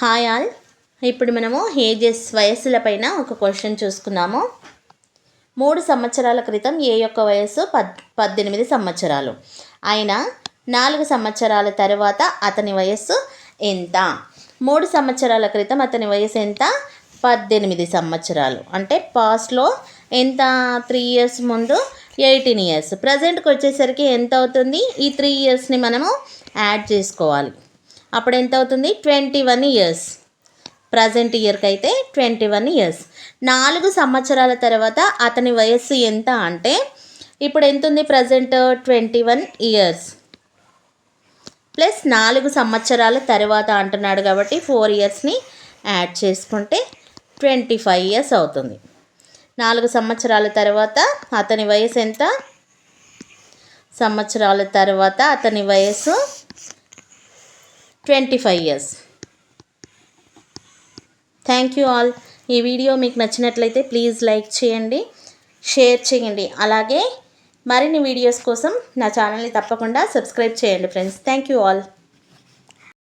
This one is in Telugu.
Hi all. ఇప్పుడు మనము ఏజెస్ వయస్సుల పైన ఒక క్వశ్చన్ చూసుకున్నాము మూడు సంవత్సరాల క్రితం ఏ యొక్క వయస్సు? పద్ పద్దెనిమిది సంవత్సరాలు. ఆయన నాలుగు సంవత్సరాల తర్వాత అతని వయస్సు ఎంత? మూడు సంవత్సరాల క్రితం అతని వయసు ఎంత? పద్దెనిమిది సంవత్సరాలు. అంటే పాస్ట్లో ఎంత? త్రీ ఇయర్స్ ముందు ఎయిటీన్ ఇయర్స్ ప్రజెంట్కి వచ్చేసరికి ఎంత అవుతుంది? ఈ త్రీ ఇయర్స్ని మనము యాడ్ చేసుకోవాలి. అప్పుడు ఎంత అవుతుంది ట్వంటీ వన్ ఇయర్స్. ప్రజెంట్ ఇయర్కి అయితే ట్వంటీ వన్ ఇయర్స్. నాలుగు సంవత్సరాల తర్వాత అతని వయస్సు ఎంత అంటే ఇప్పుడు ఎంత ఉంది present? Twenty one years. Plus నాలుగు సంవత్సరాల తర్వాత అంటున్నాడు కాబట్టి ఫోర్ ఇయర్స్ని యాడ్ చేసుకుంటే ట్వంటీ ఫైవ్ ఇయర్స్ అవుతుంది. నాలుగు సంవత్సరాల తర్వాత అతని వయసు ఎంత? సంవత్సరాల తర్వాత అతని వయసు twenty five years thank you all ఈ వీడియో మీకు నచ్చినట్లయితే ప్లీజ్ లైక్ చేయండి షేర్ చేయండి. అలాగే మరిన్ని వీడియోస్ కోసం నా ఛానల్ని తప్పకుండా సబ్స్క్రైబ్ చేయండి ఫ్రెండ్స్ థ్యాంక్ యూ ఆల్